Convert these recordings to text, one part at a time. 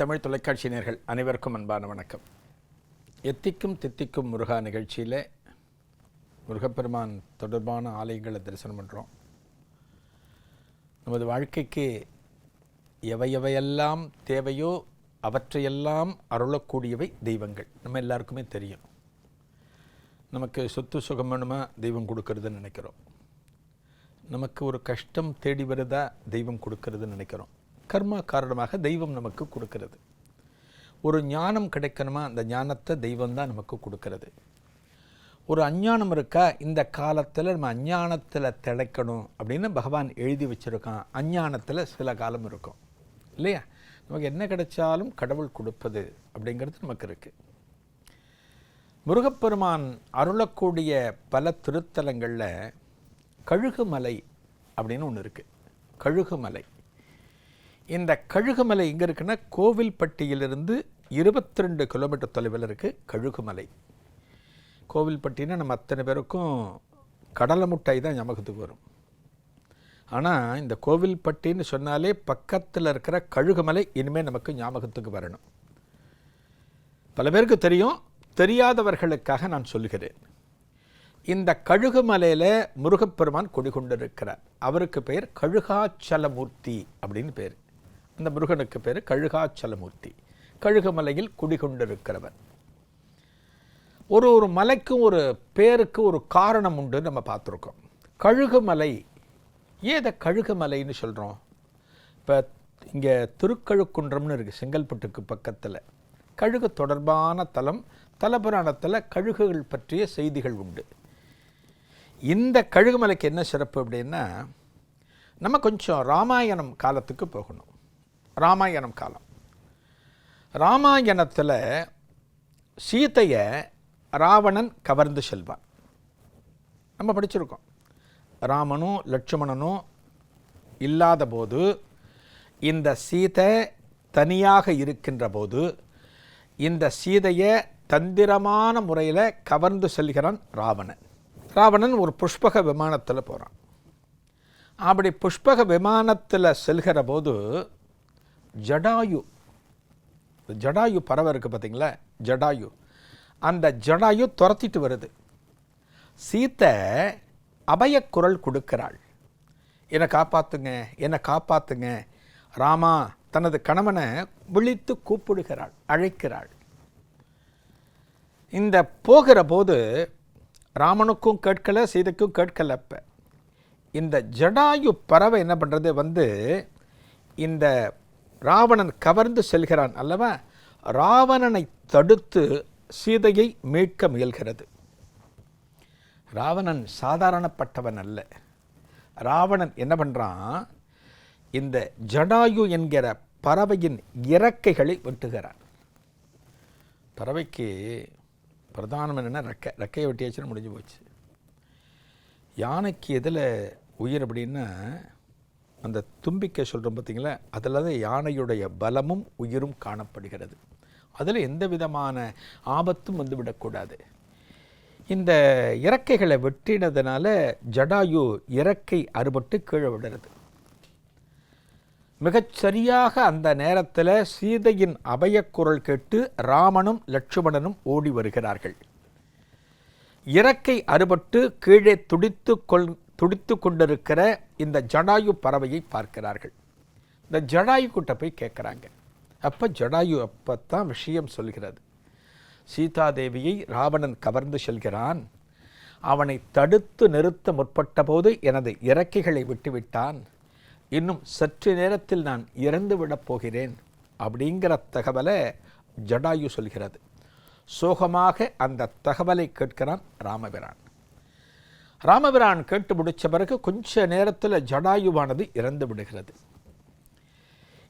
தமிழ் தொலைக்காட்சி நேர்கள் அனைவருக்கும் அன்பான வணக்கம். எத்திக்கும் தித்திக்கும் முருகா நிகழ்ச்சியில் முருகப்பெருமான் தொடர்பான ஆலயங்களை தரிசனம் பண்ணுறோம் நமது வாழ்க்கைக்கு எவை எவையெல்லாம் தேவையோ அவற்றையெல்லாம் அருளக்கூடியவை தெய்வங்கள். நம்ம எல்லாருக்குமே தெரியும். நமக்கு சொத்து சுகம் வேணுமா தெய்வம் கொடுக்கறதுன்னு நினைக்கிறோம். நமக்கு ஒரு கஷ்டம் தேடி வருதா தெய்வம் கொடுக்கறதுன்னு நினைக்கிறோம். கர்மா காரணமாக தெய்வம் நமக்கு கொடுக்கிறது. ஒரு ஞானம் கிடைக்கணுமா? அந்த ஞானத்தை தெய்வம் தான் நமக்கு கொடுக்கறது. ஒரு அஞ்ஞானம் இருக்கா? இந்த காலத்தில் நம்ம அஞ்ஞானத்தில் திளைக்கணும் அப்படின்னு பகவான் எழுதி வச்சுருக்கான். அஞ்ஞானத்தில் சில காலம் இருக்கும். இல்லையா? நமக்கு என்ன கிடைச்சாலும் கடவுள் கொடுப்பது அப்படிங்கிறது நமக்கு இருக்குது முருகப்பெருமான் அருளக்கூடிய பல திருத்தலங்களில் கழுகுமலை அப்படின்னு ஒன்று இருக்குது கழுகுமலை. இந்த கழுகுமலை எங்கே இருக்குன்னா கோவில்பட்டியிலிருந்து இருபத்தி ரெண்டு கிலோமீட்டர் தொலைவில் இருக்குது கழுகுமலை. கோவில்பட்டினா நம்ம அத்தனை பேருக்கும் கடலை முட்டாய் தான் ஞாபகத்துக்கு வரும். ஆனால் இந்த கோவில்பட்டின்னு சொன்னாலே பக்கத்தில் இருக்கிற கழுகுமலை இனிமேல் நமக்கு ஞாபகத்துக்கு வரணும். பல பேருக்கு தெரியும் தெரியாதவர்களுக்காக நான் சொல்கிறேன் இந்த கழுகுமலையில் முருகப்பெருமான் குடிகொண்டிருக்கிறார். அவருக்கு பெயர் கழுகாச்சலமூர்த்தி அப்படின்னு பேர். அந்த முருகனுக்கு பேர் கழுகாச்சலமூர்த்தி. கழுகுமலையில் குடிகொண்டிருக்கிறவர் ஒரு ஒரு மலைக்கும் ஒரு பேருக்கு ஒரு காரணம் உண்டு நம்ம பார்த்துருக்கோம். கழுகுமலை ஏன் இதை கழுகுமலைன்னு சொல்கிறோம் இப்போ இங்கே திருக்கழுக்குன்றம்னு இருக்குது செங்கல்பட்டுக்கு பக்கத்தில். கழுகு தொடர்பான தலம் தலபுராணத்தில் கழுகுகள் பற்றிய செய்திகள் உண்டு. இந்த கழுகுமலைக்கு என்ன சிறப்பு அப்படின்னா நம்ம கொஞ்சம் ராமாயணம் காலத்துக்கு போகணும். ராமாயணம் காலம். ராமாயணத்தில் சீதையை ராவணன் கவர்ந்து செல்வான். நம்ம படிச்சிருக்கோம். ராமனும் லட்சுமணனும் இல்லாத போது இந்த சீதை தனியாக இருக்கின்ற போது இந்த சீதையை தந்திரமான முறையில் கவர்ந்து செல்கிறான் ராவணன். ராவணன் ஒரு புஷ்பக விமானத்தில் போகிறான் அப்படி புஷ்பக விமானத்தில் செல்கிற போது ஜடாயு. ஜடாயு பறவை இருக்குது பார்த்தீங்களா ஜடாயு. அந்த ஜடாயு துரத்திட்டு வருது. சீத்தை அபயக்குரல் கொடுக்கிறாள். என்னை காப்பாற்றுங்க என்னை காப்பாற்றுங்க ராமா தனது கணவனை விழித்து கூப்பிடுகிறாள் அழைக்கிறாள். இந்த போகிற போது ராமனுக்கும் கேட்கல சீதைக்கும் கேட்கல அப்ப. இந்த ஜடாயு பறவை என்ன பண்ணுறது வந்து இந்த ராவணன் கவர்ந்து செல்கிறான் அல்லவா? ராவணனை தடுத்து சீதையை மீட்க முயல்கிறது. ராவணன் சாதாரணப்பட்டவன் அல்ல. ராவணன் என்ன பண்ணுறான் இந்த ஜடாயு என்கிற பறவையின் இறக்கைகளை வெட்டுகிறான். பறவைக்கு பிரதானம் என்னென்னா ரெக்கை ரெக்கையை வெட்டியாச்சுன்னு முடிஞ்சு போச்சு. யானைக்கு எதில் உயிர் அப்படின்னா அந்த தும்பிக்கை சொல்கிறோம் பார்த்தீங்களா அதில் தான் யானையுடைய பலமும் உயிரும் காணப்படுகிறது. அதில் எந்த விதமான ஆபத்தும் வந்து விடக்கூடாது இந்த இறக்கைகளை வெட்டினதுனால ஜடாயு இறக்கை அறுபட்டு கீழே விடுறது மிகச்சரியாக அந்த நேரத்தில் சீதையின் அபயக்குரல் கேட்டு ராமனும் லட்சுமணனும் ஓடி வருகிறார்கள். இறக்கை அறுபட்டு கீழே துடித்து கொள் துடித்து கொண்டிருக்கிற இந்த ஜடாயு பறவையை பார்க்கிறார்கள். இந்த ஜடாயு கிட்ட போய் கேட்குறாங்க. அப்போ ஜடாயு அப்போ தான் விஷயம் சொல்கிறது. சீதாதேவியை ராவணன் கவர்ந்து செல்கிறான். அவனை தடுத்து நிறுத்த முற்பட்ட போது எனது இறக்கைகளை விட்டுவிட்டான். இன்னும் சற்று நேரத்தில் நான் இறந்து விடப் போகிறேன் அப்படிங்கிற தகவலை ஜடாயு சொல்கிறது. சோகமாக அந்த தகவலை கேட்கிறான் ராமபிரான். ராமபிரான் கேட்டு முடித்த பிறகு கொஞ்ச நேரத்தில் ஜடாயுவானது இறந்து விடுகிறது.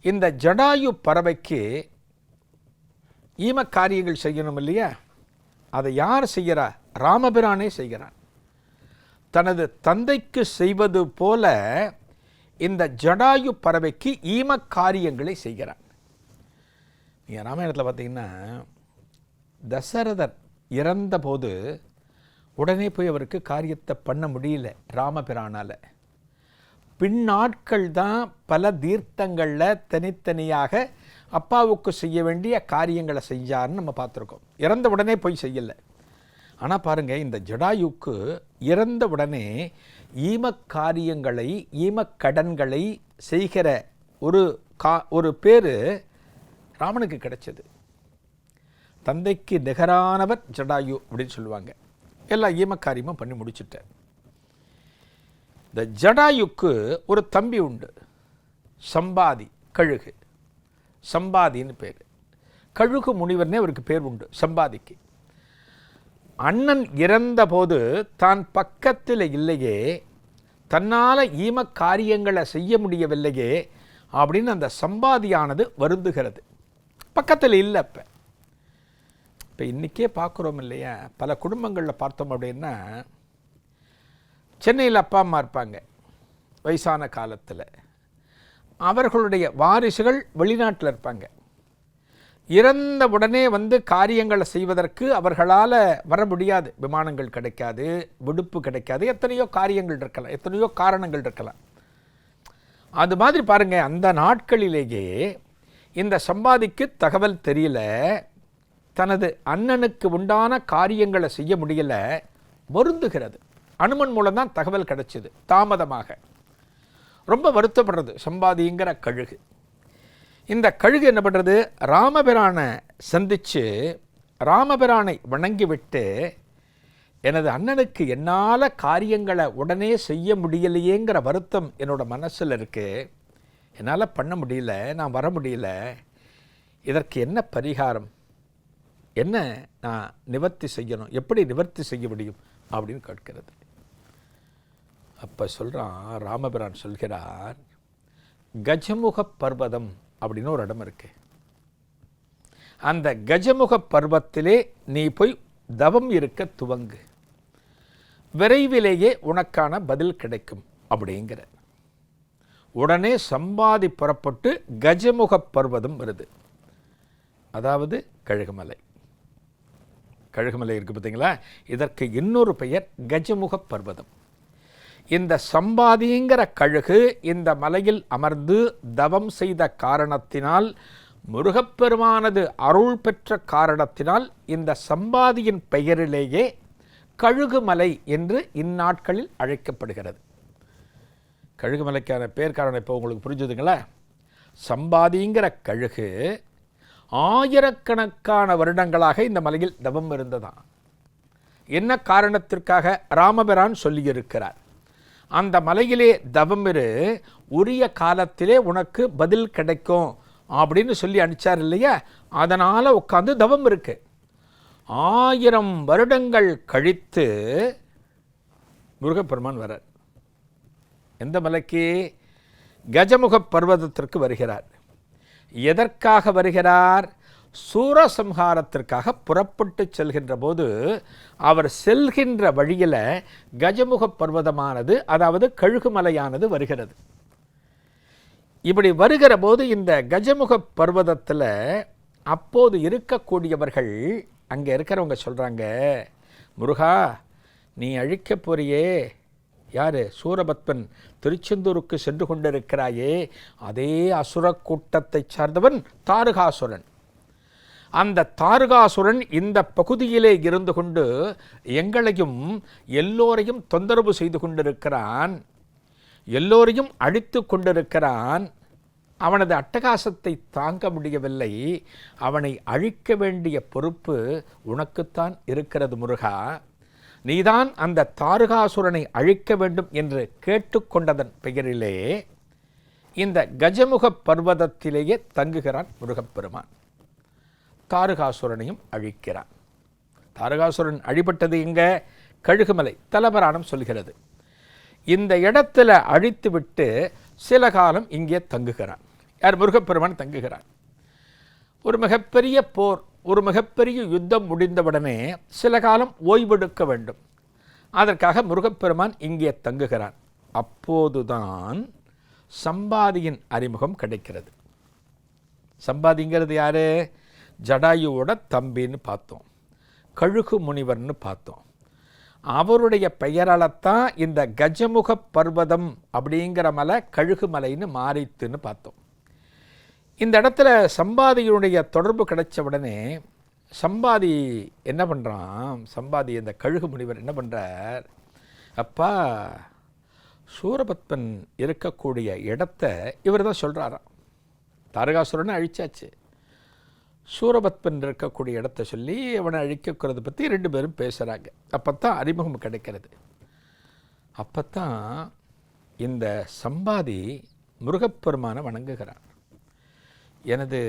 இந்த ஜடாயு பறவைக்கு ஈம காரியங்கள் செய்யணும் இல்லையா? அதை யார் செய்கிறா? ராமபிரானே செய்கிறான். தனது தந்தைக்கு செய்வது போல இந்த ஜடாயு பறவைக்கு ஈம காரியங்களை செய்கிறான். நீங்கள் ராமாயணத்தில் பார்த்தீங்கன்னா தசரதர் இறந்தபோது உடனே போய் அவருக்கு காரியத்தை பண்ண முடியல ராமபிரானால் பின்னாட்கள் தான் பல தீர்த்தங்களில் தனித்தனியாக அப்பாவுக்கு செய்ய வேண்டிய காரியங்களை செஞ்சார்னு நம்ம பார்த்துருக்கோம். இறந்த உடனே போய் செய்யலை. ஆனால் பாருங்கள் இந்த ஜடாயுக்கு இறந்த உடனே ஈமக் காரியங்களை ஈமக் கடன்களை செய்கிற ஒரு கா ஒரு பேர் ராமனுக்கு கிடைச்சது. தந்தைக்கு நிகரானவர் ஜடாயு அப்படின்னு சொல்லுவாங்க. எல்லா ஈமக்காரியமும் பண்ணி முடிச்சிட்டேன். இந்த ஜடாயுக்கு ஒரு தம்பி உண்டு. சம்பாதி கழுகு. சம்பாதின்னு பேர். கழுகு முனிவர்னே அவருக்கு பேர் உண்டு சம்பாதிக்கு. அண்ணன் இறந்தபோது தான் பக்கத்தில் இல்லையே தன்னால் ஈம காரியங்களை செய்ய முடியவில்லையே அப்படின்னு அந்த சம்பாதியானது வருந்துகிறது. பக்கத்தில் இல்லை இப்போ இப்போ இன்றைக்கே பார்க்குறோம் இல்லையா? பல குடும்பங்களில் பார்த்தோம் அப்படின்னா சென்னையில் அப்பா அம்மா இருப்பாங்க வயசான காலத்தில். அவர்களுடைய வாரிசுகள் வெளிநாட்டில் இருப்பாங்க. இறந்த உடனே வந்து காரியங்களை செய்வதற்கு அவர்களால் வர முடியாது. விமானங்கள் கிடைக்காது விடுப்பு கிடைக்காது. எத்தனையோ காரியங்கள் இருக்கலாம் எத்தனையோ காரணங்கள் இருக்கலாம். அது மாதிரி பாருங்கள் அந்த நாட்களிலேயே இந்த சம்பாதிக்கு தகவல் தெரியல. தனது அண்ணனுக்கு உண்டான காரியங்களை செய்ய முடியல வருந்துகிறது. அனுமன் மூலம் தான் தகவல் கிடைச்சிது தாமதமாக. ரொம்ப வருத்தப்படுறது சம்பாதிங்கிற கழுகு. இந்த கழுகு என்ன பண்ணுறது ராமபிரானை சந்தித்து ராமபிரானை வணங்கிவிட்டு எனது அண்ணனுக்கு என்னால் காரியங்களை உடனே செய்ய முடியலையேங்கிற வருத்தம் என்னோட மனசில் இருக்குது என்னால் பண்ண முடியல நான் வர முடியல. இதற்கு என்ன பரிகாரம்? என்ன நான் நிவர்த்தி செய்யணும்? எப்படி நிவர்த்தி செய்ய முடியும்? அப்படின்னு கேட்கிறது. அப்போ சொல்கிறான் ராமபிரான் சொல்கிறார் கஜமுக பர்வதம் அப்படின்னு ஒரு இடம் இருக்கு. அந்த கஜமுக பர்வத்திலே நீ போய் தவம் இருக்க துவங்கு. விரைவிலேயே உனக்கான பதில் கிடைக்கும் அப்படிங்கிற. உடனே சம்பாதி புறப்பட்டு கஜமுக பர்வதம் வருது. அதாவது கழுகுமலை. கழுகுமலை இருக்குது பார்த்தீங்களா? இதற்கு இன்னொரு பெயர் கஜமுக பர்வதம். இந்த சம்பாதிங்கிற கழுகு இந்த மலையில் அமர்ந்து தவம் செய்த காரணத்தினால் முருகப்பெருமானது அருள் பெற்ற காரணத்தினால் இந்த சம்பாதியின் பெயரிலேயே கழுகுமலை என்று இந்நாட்களில் அழைக்கப்படுகிறது. கழுகுமலைக்கான பேர் காரணம் இப்போ உங்களுக்கு புரிஞ்சுதுங்களா? சம்பாதிங்கிற கழுகு ஆயிரக்கணக்கான வருடங்களாக இந்த மலையில் தவம் இருந்ததாம். என்ன காரணத்திற்காக ராமபிரான் சொல்லியிருக்கிறார்? அந்த மலையிலே தவம் இரு உரிய காலத்திலே உனக்கு பதில் கிடைக்கும் அப்படின்னு சொல்லி அனுப்பிச்சார் இல்லையா? அதனால் உட்காந்து தவம் இருக்கு. ஆயிரம் வருடங்கள் கழித்து முருகப்பெருமான் வரார் எந்த மலைக்கு கஜமுக பர்வதத்திற்கு வருகிறார். எதற்காக வருகிறார்? சூரசம்ஹாரத்திற்காக புறப்பட்டு செல்கின்ற போது அவர் செல்கின்ற வழியில் கஜமுக பர்வதமானது அதாவது கழுகுமலையானது வருகிறது. இப்படி வருகிற போது இந்த கஜமுக பர்வதத்தில் அப்போது இருக்கக்கூடியவர்கள் அங்கே இருக்கிறவங்க சொல்கிறாங்க முருகா நீ அழிக்க போறியே யார்? சூரபத்மன் திருச்செந்தூருக்கு சென்று கொண்டிருக்கிறாயே. அதே அசுர கூட்டத்தை சார்ந்தவன் தாருகாசுரன். அந்த தாருகாசுரன் இந்த பகுதியிலே இருந்து கொண்டு எங்களையும் எல்லோரையும் தொந்தரவு செய்து கொண்டிருக்கிறான். எல்லோரையும் அழித்து கொண்டிருக்கிறான். அவனது அட்டகாசத்தை தாங்க முடியவில்லை. அவனை அழிக்க வேண்டிய பொறுப்பு உனக்குத்தான் இருக்கிறது முருகா. நீதான் அந்த தாருகாசுரனை அழிக்க வேண்டும் என்று கேட்டுக்கொண்டதன் பெயரிலே இந்த கஜமுக பர்வதத்திலேயே தங்குகிறான் முருகப்பெருமான். தாருகாசுரனையும் அழிக்கிறான். தாருகாசுரன் அழிபட்டது எங்க? கழுகுமலை தலபராணம் சொல்கிறது. இந்த இடத்துல அழித்துவிட்டு சில காலம் இங்கே தங்குகிறான். யார்? முருகப்பெருமான் தங்குகிறான். ஒரு மிகப்பெரிய போர். ஒரு மிகப்பெரிய யுத்தம் முடிந்தவுடனே சில காலம் ஓய்வெடுக்க வேண்டும். அதற்காக முருகப்பெருமான் இங்கே தங்குகிறான் அப்போதுதான் சம்பாதியின் அறிமுகம் கிடைக்கிறது. சம்பாதிங்கிறது யாரு? ஜடாயுவோட தம்பின்னு பார்த்தோம். கழுகு முனிவர்னு பார்த்தோம். அவருடைய பெயரால்தான் இந்த கஜமுக பர்வதம் அப்படிங்கிற மலை கழுகு மலைன்னு மாறித்துன்னு பார்த்தோம். இந்த இடத்துல சம்பாதியினுடைய தொடர்பு கிடைச்ச உடனே சம்பாதி என்ன பண்ணுறான் சம்பாதி இந்த கழுகு முனிவர் என்ன பண்ணுறார் அப்பா சூரபத்மன் இருக்கக்கூடிய இடத்த இவர் தான் சொல்கிறாராம் தாரகாசுரனை அழிச்சாச்சு. சூரபத்மன் இருக்கக்கூடிய இடத்த சொல்லி அவனை அழிக்கிறத பற்றி ரெண்டு பேரும் பேசுகிறாங்க அப்போ தான் அறிமுகம் கிடைக்கிறது. அப்போ தான் இந்த சம்பாதி முருகப்பெருமானை வணங்குகிறான். எனது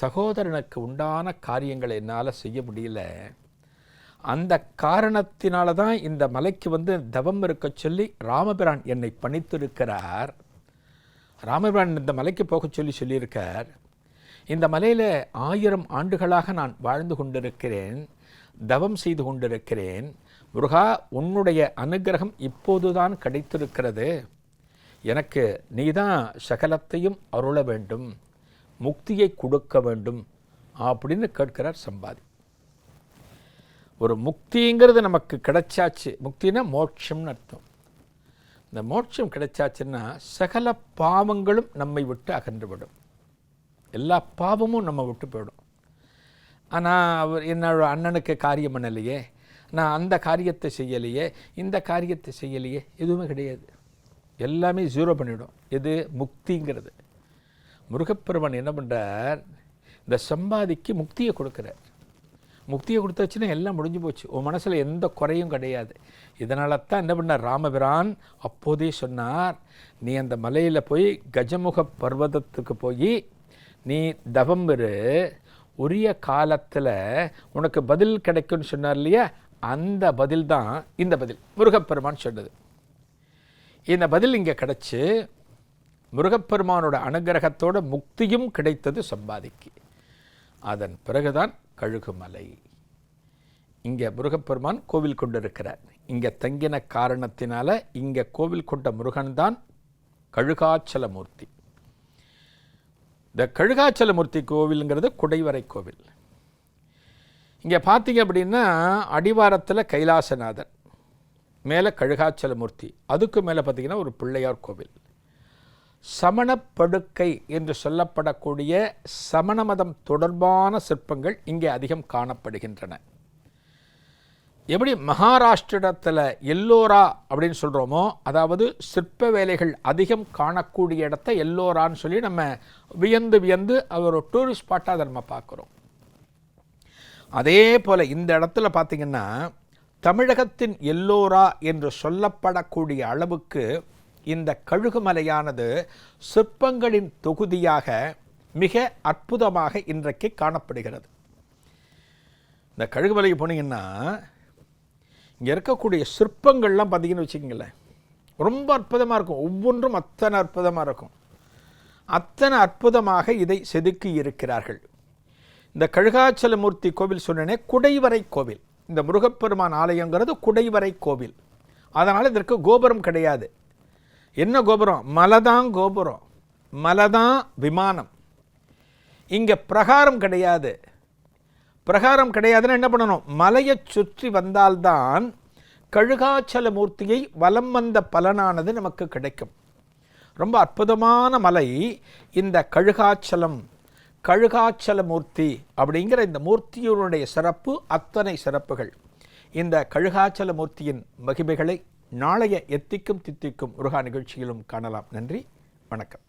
சகோதரனுக்கு உண்டான காரியங்களை என்னால் செய்ய முடியல. அந்த காரணத்தினால தான் இந்த மலைக்கு வந்து தவம் இருக்க சொல்லி ராமபிரான் என்னை பணித்திருக்கிறார். ராமபிரான் இந்த மலைக்கு போக சொல்லி சொல்லியிருக்கார். இந்த மலையில் ஆயிரம் ஆண்டுகளாக நான் வாழ்ந்து கொண்டிருக்கிறேன் தவம் செய்து கொண்டிருக்கிறேன். முருகா உன்னுடைய அனுகிரகம் இப்போதுதான் கிடைத்திருக்கிறது. எனக்கு நீதான் சகலத்தையும் அருள வேண்டும். முக்தியை கொடுக்க வேண்டும் அப்படின்னு கேட்கிறார் சம்பாதி. ஒரு முக்திங்கிறது நமக்கு கிடைச்சாச்சு. முக்தினா மோட்சம்னு அர்த்தம். இந்த மோட்சம் கிடைச்சாச்சுன்னா சகல பாவங்களும் நம்மை விட்டு அகன்றுவிடும். எல்லா பாவமும் நம்ம விட்டு போயிடும். ஆனால் அவர் என்னோட அண்ணனுக்கு காரியம் பண்ணலையே. நான் அந்த காரியத்தை செய்யலையே. இந்த காரியத்தை செய்யலையே. எதுவுமே கிடையாது. எல்லாமே ஜீரோ பண்ணிவிடும் எது? முக்திங்கிறது. முருகப்பெருமான் என்ன பண்ணுறார் இந்த சம்பாதிக்கு முக்தியை கொடுக்குறார். முக்தியை கொடுத்தாச்சுன்னா எல்லாம் முடிஞ்சு போச்சு. உன் மனசில் எந்த குறையும் கிடையாது. இதனால தான் என்ன பண்ணார்? ராமபிரான் அப்போதே சொன்னார் நீ அந்த மலையில் போய் கஜமுக பர்வதத்துக்கு போய் நீ தவம் பெரு உரிய காலத்தில் உனக்கு பதில் கிடைக்கும்னு சொன்னார் இல்லையா? அந்த பதில் தான் இந்த பதில். முருகப்பெருமான் சொன்னது. இந்த பதில் இங்கே கிடச்சி முருகப்பெருமானோட அனுகிரகத்தோட முக்தியும் கிடைத்தது சம்பாதிக்கு. அதன் பிறகுதான் கழுகுமலை. இங்கே முருகப்பெருமான் கோவில் கொண்டிருக்கிறார். இங்கே தங்கின காரணத்தினால இங்கே கோவில் கொண்ட முருகன்தான் கழுகாச்சலமூர்த்தி. இந்த கழுகாச்சலமூர்த்தி கோவிலுங்கிறது குடைவரை கோவில். இங்கே பார்த்தீங்க அப்படின்னா அடிவாரத்தில் கைலாசநாதன் மேலே கழுகாச்சலமூர்த்தி அதுக்கு மேலே பார்த்தீங்கன்னா ஒரு பிள்ளையார் கோவில். சமணப்படுக்கை என்று சொல்லப்படக்கூடிய சமண மதம் தொடர்பான சிற்பங்கள் இங்கே அதிகம் காணப்படுகின்றன. எப்படி மகாராஷ்டிரத்தில் எல்லோரா அப்படின்னு சொல்கிறோமோ அதாவது சிற்ப வேலைகள் அதிகம் காணக்கூடிய இடத்த எல்லோரான்னு சொல்லி நம்ம வியந்து வியந்து அவர் ஒரு டூரிஸ்ட் ஸ்பாட்டாக அதை நம்ம பார்க்குறோம். அதே போல் இந்த இடத்துல பார்த்திங்கன்னா தமிழகத்தின் எல்லோரா என்று சொல்லப்படக்கூடிய அளவுக்கு இந்த கழுகுமலையானது சிற்பங்களின் தொகுதியாக மிக அற்புதமாக இன்றைக்கு காணப்படுகிறது. இந்த கழுகுமலைக்கு போனீங்கன்னா இங்கே இருக்கக்கூடிய சிற்பங்கள்லாம் பார்த்தீங்கன்னு வச்சுக்கோங்களேன். ரொம்ப அற்புதமாக இருக்கும். ஒவ்வொன்றும் அத்தனை அற்புதமாக இருக்கும். அத்தனை அற்புதமாக இதை செதுக்கி இருக்கிறார்கள். இந்த கழுகாச்சலமூர்த்தி கோவில் சொன்னனே குடைவரை கோவில். இந்த முருகப்பெருமான் ஆலயங்கிறது குடைவரை கோவில். அதனால் இதற்கு கோபுரம் கிடையாது. என்ன கோபுரம்? மலைதான் கோபுரம். மலைதான் விமானம். இங்கே பிரகாரம் கிடையாது. பிரகாரம் கிடையாதுன்னு என்ன பண்ணணும்? மலையை சுற்றி வந்தால்தான் கழுகாச்சல மூர்த்தியை வலம் வந்த பலனானது நமக்கு கிடைக்கும். ரொம்ப அற்புதமான மலை இந்த கழுகாச்சலம் கழுகாச்சல மூர்த்தி அப்படிங்கிற இந்த மூர்த்தியினுடைய சிறப்பு அத்தனை சிறப்புகள். இந்த கழுகாச்சல மூர்த்தியின் மகிமைகளை நாளைய எத்திக்கும் தித்திக்கும் முருகா நிகழ்ச்சியிலும் காணலாம். நன்றி. வணக்கம்.